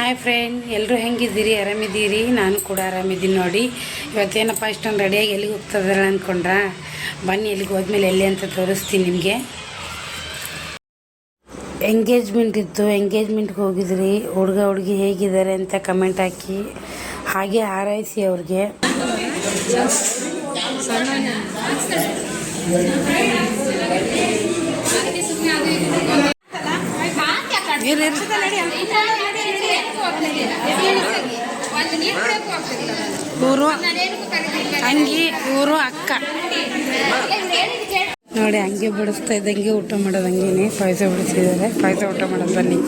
Hi friend ಎಲ್ಲರೂ ಹೆಂಗಿದ್ದೀರಿ? ಆರಾಮಿದ್ದೀರಿ? ನಾನು ಕೂಡ ಆರಾಮಿದ್ದೀನಿ ನೋಡಿ. ಇವತ್ತೇನಪ್ಪ, ಇಷ್ಟೊಂದು ರೆಡಿಯಾಗಿ ಎಲ್ಲಿಗೆ ಹೋಗ್ತದಲ್ಲ ಅಂದ್ಕೊಂಡ್ರ ಬನ್ನಿ, ಎಲ್ಲಿಗೆ ಹೋದ್ಮೇಲೆ ಎಲ್ಲಿ ಅಂತ ತೋರಿಸ್ತೀನಿ ನಿಮಗೆ. ಎಂಗೇಜ್ಮೆಂಟ್ ಇತ್ತು. ಎಂಗೇಜ್ಮೆಂಟ್ಗೆ ಹೋಗಿದ್ರಿ. ಹುಡುಗ, ಹುಡುಗಿ ಹೇಗಿದ್ದಾರೆ ಅಂತ ಕಮೆಂಟ್ ಹಾಕಿ. ಹಾಗೆ ಆರೈಸಿ ಅವ್ರಿಗೆ. ಇವರು ಅಂಗಿ ಇವರು ಅಕ್ಕ. ನೋಡಿ ಹಂಗೆ ಬಿಡಿಸ್ತಾ ಇದ್ದಂಗೆ ಊಟ ಮಾಡೋದು ಹಂಗೇನೆ ಪಾಯಸ ಬಿಡಿಸಿದ್ದಾರೆ. ಪಾಯಸ ಊಟ ಮಾಡೋದು ಬನ್ನಿ.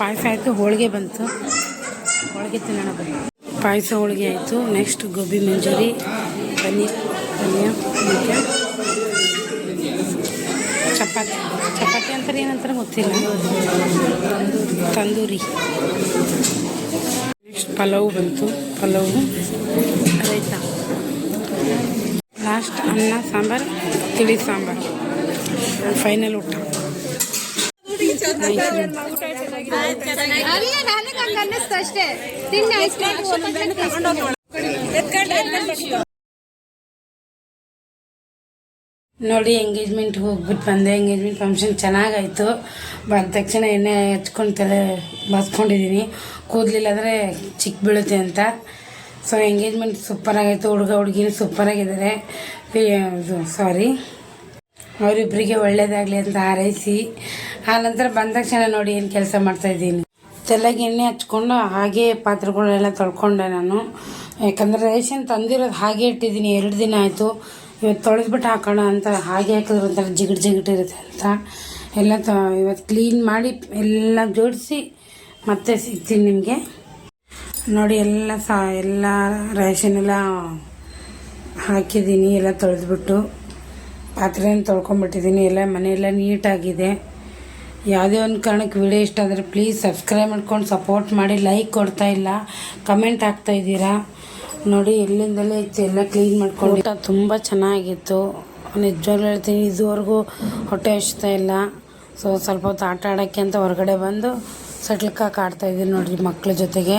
ಪಾಯಸ ಆಯಿತು ಹೋಳಿಗೆ ಬಂತು. ಹೋಳಿಗೆ ತಿನ್ನೋಣ ಬನ್ನಿ. ಪಾಯಸ ಹೋಳಿಗೆ ಆಯಿತು. ನೆಕ್ಸ್ಟ್ ಗೋಬಿ ಮಂಚೂರಿ ಪನ್ನೀರ್ ಪಲ್ಯ ಮತ್ತು ಏನಂತಾರೆ ಗೊತ್ತಿಲ್ಲ. ತಂದೂರಿ. ನೆಕ್ಸ್ಟ್ ಪಲಾವ್ ಬಂತು. ಪಲಾವು ರೈತ. ಲಾಸ್ಟ್ ಅನ್ನ ಸಾಂಬಾರು ತಿಳಿ ಸಾಂಬಾರು. ಫೈನಲ್ ಊಟ. ಅಷ್ಟೇ. ನೋಡಿ ಎಂಗೇಜ್ಮೆಂಟ್ ಹೋಗ್ಬಿಟ್ಟು ಬಂದೆ. ಎಂಗೇಜ್ಮೆಂಟ್ ಫಂಕ್ಷನ್ ಚೆನ್ನಾಗಾಯಿತು. ಬಂದ ತಕ್ಷಣ ಎಣ್ಣೆ ಹಚ್ಕೊಂಡು ತಲೆ ಬಾಸ್ಕೊಂಡಿದ್ದೀನಿ ಕೂದಲಿಲ್ಲ ಅಂದರೆ ಚಿಕ್ಕ ಬೀಳುತ್ತೆ ಅಂತ. ಸೊ ಎಂಗೇಜ್ಮೆಂಟ್ ಸೂಪರಾಗಾಯಿತು ಹುಡುಗ, ಹುಡುಗಿನೂ ಸೂಪರಾಗಿದ್ದಾರೆ ಸಾರಿ ಅವರಿಬ್ಬರಿಗೆ ಒಳ್ಳೇದಾಗಲಿ ಅಂತ ಹಾರೈಸಿ. ಆ ನಂತರ ಬಂದ ತಕ್ಷಣ ನೋಡಿ ಏನು ಕೆಲಸ ಮಾಡ್ತಾಯಿದ್ದೀನಿ ತಲೆಗೆ ಎಣ್ಣೆ ಹಚ್ಕೊಂಡು ಹಾಗೆ ಪಾತ್ರೆಗಳೆಲ್ಲ ತೊಳ್ಕೊಂಡೆ ನಾನು. ಯಾಕಂದರೆ ರೇಷನ್ ತಂದಿರೋದು ಹಾಗೆ ಇಟ್ಟಿದ್ದೀನಿ. ಎರಡು ದಿನ ಆಯಿತು. ಇವತ್ತು ತೊಳೆದ್ಬಿಟ್ಟು ಹಾಕೋಣ ಅಂತ ಹಾಗೆ ಹಾಕಿದ್ರೆ ಒಂಥರ ಜಿಗಿಟ್ ಜಿಗಿಟ್ ಇರುತ್ತೆ ಅಂತ. ಎಲ್ಲ ತ ಇವತ್ತು ಕ್ಲೀನ್ ಮಾಡಿ ಎಲ್ಲ ಜೋಡಿಸಿ ಮತ್ತೆ ಸಿಗ್ತೀನಿ ನಿಮಗೆ. ನೋಡಿ ಎಲ್ಲ ಸಾ, ಎಲ್ಲ ರೇಷನ್ ಎಲ್ಲ ಹಾಕಿದ್ದೀನಿ, ಎಲ್ಲ ತೊಳೆದ್ಬಿಟ್ಟು. ಪಾತ್ರೆನ ತೊಳ್ಕೊಂಬಿಟ್ಟಿದ್ದೀನಿ ಎಲ್ಲ ಮನೆಯೆಲ್ಲ ನೀಟಾಗಿದೆ. ಯಾವುದೇ ಒಂದು ಕಾರಣಕ್ಕೆ ವಿಡಿಯೋ ಇಷ್ಟ ಆದರೆ ಪ್ಲೀಸ್ ಸಬ್ಸ್ಕ್ರೈಬ್ ಮಾಡ್ಕೊಂಡು ಸಪೋರ್ಟ್ ಮಾಡಿ ಲೈಕ್ ಕೊಡ್ತಾಯಿಲ್ಲ ಕಮೆಂಟ್ ಹಾಕ್ತಾಯಿದ್ದೀರಾ ನೋಡಿ, ಎಲ್ಲಿಂದಲೇ ಇತ್ತು ಎಲ್ಲ ಕ್ಲೀನ್ ಮಾಡ್ಕೊಂಡು. ಊಟ ತುಂಬ ಚೆನ್ನಾಗಿತ್ತು. ನಿಜವಾಗ್ಲೂ ಹೇಳ್ತೀನಿ, ಇದುವರೆಗೂ ಹೊಟ್ಟೆ ಹಚ್ತಾ ಇಲ್ಲ. ಸೊ ಸ್ವಲ್ಪ ಹೊತ್ತು ಆಟ ಆಡೋಕ್ಕೆ ಅಂತ ಹೊರಗಡೆ ಬಂದು ಸಟ್ಲ್ ಕಾಕ್ ಆಡ್ತಾಯಿದ್ದೀನಿ ನೋಡಿರಿ ಮಕ್ಕಳ ಜೊತೆಗೆ.